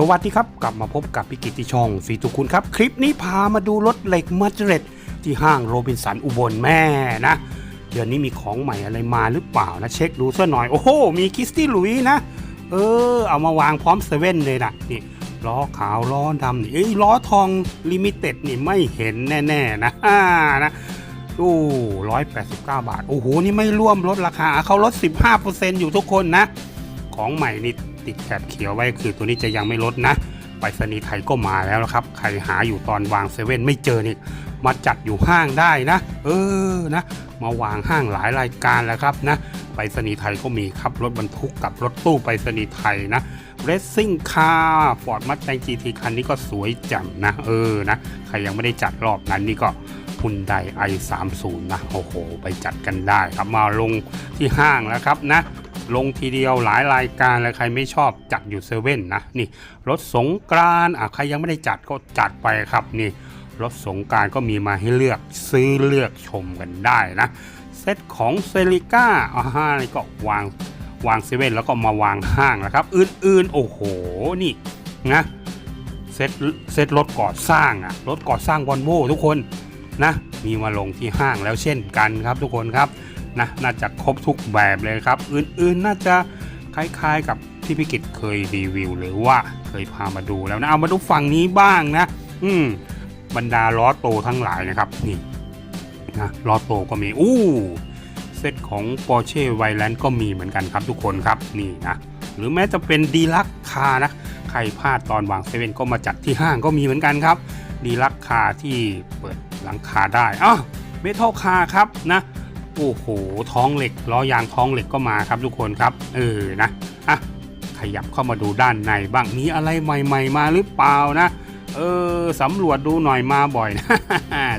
สวัสดีครับ กลับมาพบกับพิกิตที่ช่องสีตุคุณครับ คลิปนี้พามาดูรถเหล็กมาเจเรตที่ห้างโรบินสันอุบลแม่นะ เดือนนี้มีของใหม่อะไรมาหรือเปล่านะ เช็คดูซะหน่อย โอ้โห มีคิสตี้ลุยนะ เออ เอามาวางพร้อมเซเว่นเลยนะนี่ล้อขาวล้อดำนี่เอ้ยล้อทองลิมิเต็ดนี่ไม่เห็นแน่ ๆ นะนะดูร้อยแปดสิบเก้าบาท โอ้โห นี่ไม่ร่วมลดราคา เขาลด15%อยู่ทุกคนนะ ของใหม่นี่ ติดแถบเขียวไว้คือตัวนี้จะยังไม่ลดนะไปรษณีย์ไทยก็มาแล้วนะครับ ใครหาอยู่ตอนวางเซเว่นไม่เจอนี่มาจัดอยู่ห้างได้นะ เออนะ มาวางห้างหลายรายการแล้วครับนะไปรษณีย์ไทยก็มีครับรถบรรทุกกับรถตู้ไปรษณีย์ไทยนะเรซซิ่งคาร์ฟอร์ดมัดแตงจีทีคันนี้ก็สวยจังนะ เออนะ ใครยังไม่ได้จัดรอบนั้นนี่ก็ฮุนไดไอ30นะโอ้โห ไปจัดกันได้ครับมาลงที่ห้างแล้วครับนะ ลงทีเดียวหลายรายการเลยใครไม่ชอบจัดอยู่เซเว่นนะนี่รถสงกรานอะใครยังไม่ได้จัดก็จัดไปครับนี่รถสงกรารก็มีมาให้เลือกซื้อเลือกชมกันได้นะเซตของเซริก้าอ่าฮะนี่ก็วางวางเซเว่นแล้วก็มาวางห้างนะครับ อื่นๆ โอ้โห นี่นะเซตเซตรถก่อสร้างอะรถก่อสร้างวอลโวทุกคนนะมีมาลงที่ห้างแล้วเช่นกันครับทุกคนครับ นะน่าจะครบทุกแบบเลยครับ อื่นๆน่าจะคล้ายๆกับที่พิกิตเคยรีวิวหรือว่าเคยพามาดูแล้วนะเอามาดูฝั่งนี้บ้างนะ อืมบรรดาล้อโตทั้งหลายนะครับนี่นะล้อโตก็มีอู้เซตของ Porsche v i l a n ก็มีเหมือนกันครับทุกคนครับนี่นะหรือแม้จะเป็นดีลักคานะใครพลาดตอนวางเซเว่นก็มาจัดที่ห้างก็มีเหมือนกันครับดีลักคาที่เปิดหลังคาได้อ้าวเมทัลคาครับนะ โอ้โหท้องเหล็กล้อยางท้องเหล็กก็มาครับทุกคนครับ เออนะอะขยับเข้ามาดูด้านในบ้างมีอะไรใหม่ ๆ มาหรือเปล่านะ เออสำรวจดูหน่อยมาบ่อยนะ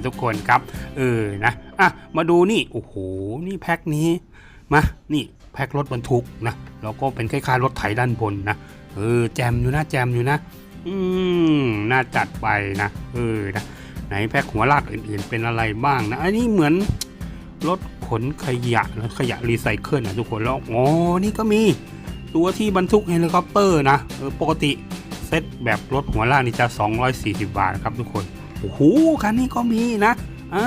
ทุกคนครับ เออนะอะมาดูนี่โอ้โหนี่แพ็คนี้มานี่แพ็ครถบรรทุกนะแล้วก็เป็นคล้ายๆรถไถด้านบนนะเออแจมอยู่นะแจมอยู่นะ อืมน่าจัดไปนะเออนะไหนแพ็คหัวลากอื่นๆเป็นอะไรบ้างนะอันนี้เหมือนรถ ขนขยะแล้วขยะรีไซเคิลนะทุกคนแล้วอ๋อนี่ก็มีตัวที่บรรทุกเฮลิคอปเตอร์นะปกติเซตแบบรถหัวลากนี่จะ 240 บาทครับทุกคนโอ้โหคันนี้ก็มีนะอ่า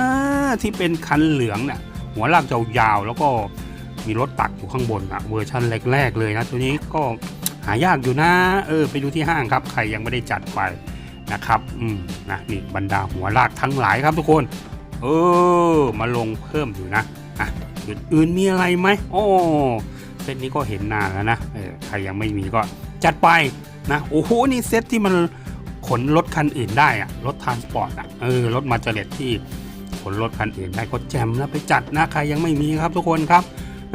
ที่เป็นคันเหลืองเนี่ยหัวลากยาวๆแล้วก็มีรถตักอยู่ข้างบนอะเวอร์ชันแรก ๆ เลยนะตัวนี้ก็หายากอยู่นะเออไปดูที่ห้างครับ ใครยังไม่ได้จัดไปนะครับอืมนะนี่บรรดาหัวลากทั้งหลายครับทุกคน เออ มาลงเพิ่มอยู่นะ อะอื่นๆมีอะไรไหมโอ้เซตนี้ก็เห็นนานแล้วนะใครยังไม่มีก็จัดไปนะโอ้โหนี่เซตที่มันขนรถคันอื่นได้อะรถทานสปอร์ตอะเออรถมาเจเลตที่ขนรถคันอื่นได้ก็แจมนะไปจัดนะใครยังไม่มีครับทุกคนครับ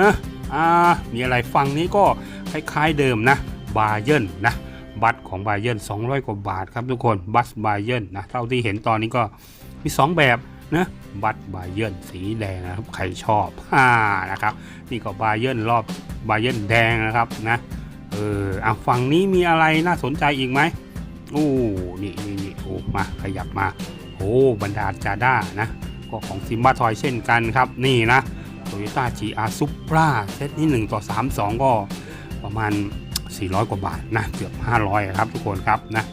นะอ่ามีอะไรฟังนี้ก็คล้ายๆเดิมนะบาเยนนะบัตรของบาเยน200 กว่าบาทครับทุกคนบัสบาเยนนะเท่าที่เห็นตอนนี้ก็มี 2 แบบ นะบัตรบาเยนสีแดงนะครับใครชอบฮ่านะครับนี่ก็บาเยนรอบบาเยนแดงนะครับนะเอออะฝั่งนี้มีอะไรน่าสนใจอีกไหมโอ้นี่นี่นี่โอ้มาขยับมาโอ้บรรดาจาด้านะก็ของซิมบ้าทอยเช่นกันครับนี่นะโตโยต้า GR Supra เซตนี้1ต่อ32 ก็ประมาณ 400 กว่าบาทนะเกือบ 500 ครับทุกคนครับนะ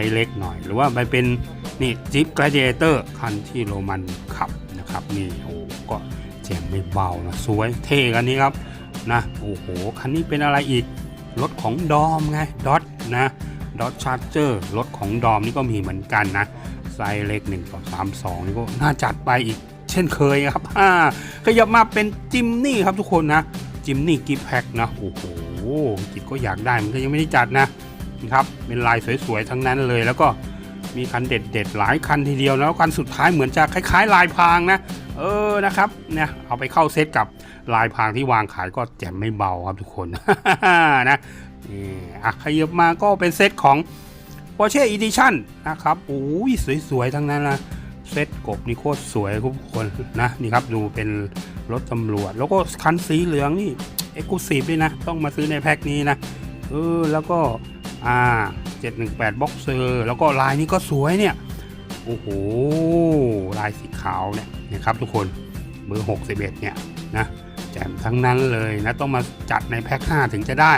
ส์เล็กหน่อย หรือว่าไปเป็นนี่จิ๊บ Gladiator คันที่โรมันขับนะครับนี่โอ้ก็แจ่มไม่เบานะสวยเท่กันนี้ครับนะโอ้โหคันนี้เป็นอะไรอีกรถของดอมไงดอทนะดอทชาร์เจอร์รถของดอมนี่ก็มีเหมือนกันนะไซส์เล็ก1ต่อ32นี่ก็น่าจัดไปอีกเช่นเคยครับอ่าขยับมาเป็นจิมนี่ครับทุกคนนะจิมนี่กิฟแพ็กนะโอ้โหกิจก็อยากได้มันก็ยังไม่ได้จัดนะ นะครับเป็นลายสวยๆทั้งนั้นเลย แล้วก็มีคันเด็ดๆหลายคันทีเดียวแล้วคันสุดท้ายเหมือนจะคล้าย ๆ ลายพรางนะ เออนะครับเนี่ยเอาไปเข้าเซตกับลายพรางที่วางขายก็แจ่มไม่เบาครับทุกคนนะนี่อะขยับมาก็เป็นเซตของ Porsche Edition นะครับโอ้ยสวยๆทั้งนั้นนะเซตกบนี่โคตรสวยทุกคนนะนี่ครับดูเป็นรถตำรวจ แล้วก็คันสีเหลืองนี่เอ็กซ์คลูซีฟด้วยนะ ต้องมาซื้อในแพ็คนี้นะเออแล้วก็ อ่า718บ็อกเซอร์แล้วก็ลายนี้ก็สวยเนี่ยโอ้โหลายสีขาวเนี่ยนะครับทุกคนเบอร์61เนี่ยนะแจมทั้งนั้นเลยนะต้องมาจัดในแพ็ค5ถึงจะได้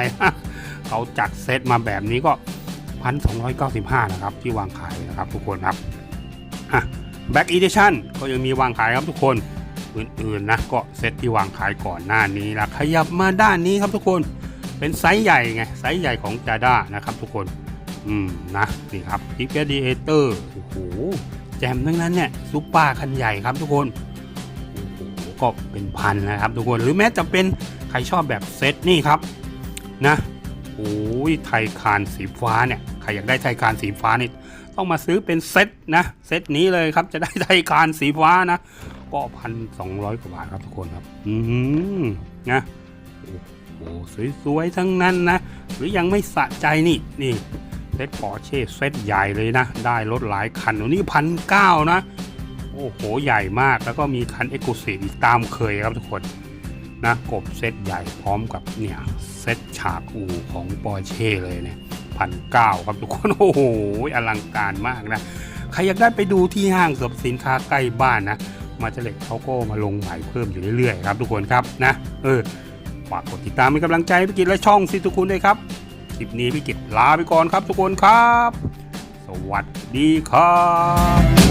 เขาจัดเซตมาแบบนี้ก็ 1,295 นะครับ ที่วางขายนะครับทุกคนครับอะ Back Edition ก็ยังมีวางขายครับทุกคนอื่นๆนะก็เซตที่วางขายก่อนหน้านี้ละขยับมาด้านนี้ครับทุกคน เป็นไซส์ใหญ่ไงไซส์ใหญ่ของจาด้านะครับทุกคนอืมนะนี่ครับ i g a d i a t o r โอ้โหแจมทั้งนั้นเนี่ยซุปเปอร์คันใหญ่ครับทุกคนโอ้โหก็เป็นพันนะครับทุกคนหรือแม้จะเป็นใครชอบแบบเซตนี่ครับนะโอ้ยไทยคานสีฟ้าเนี่ยใครอยากได้ไทยคานสีฟ้านี่ต้องมาซื้อเป็นเซตนะเซตนี้เลยครับจะได้ไทยคานสีฟ้านะก็พันสองร้อยกว่าบาทครับทุกคนครับ อืมนะโอ้โห โอ้สวยๆทั้งนั้นนะ หรือยังไม่สะใจนี่นี่เซตปอร์เช่เซตใหญ่เลยนะ ได้รถหลายคันวันนี้พันเก้านะ โอ้โห ใหญ่มากแล้วก็มีคันเอ็กซ์คลูซีฟอีกตามเคยครับทุกคนนะกบเซตใหญ่พร้อมกับเนี่ยเซตฉากอูของปอร์เช่เลยเนี่ยพันเก้าครับทุกคนโอ้โหอลังการมากนะ ใครอยากได้ไปดูที่ห้างสรรพสินค้าใกล้บ้านนะ มาเจเล็กเขาก็มาลงใหม่เพิ่มอยู่เรื่อยๆครับทุกคนครับนะเออากกดติดตามเป็นกำลังใจให้พี่กิจและช่องสิทุกคุณด้วยครับ คลิปนี้พี่กิจลาไปก่อนครับทุกคนครับ สวัสดีครับ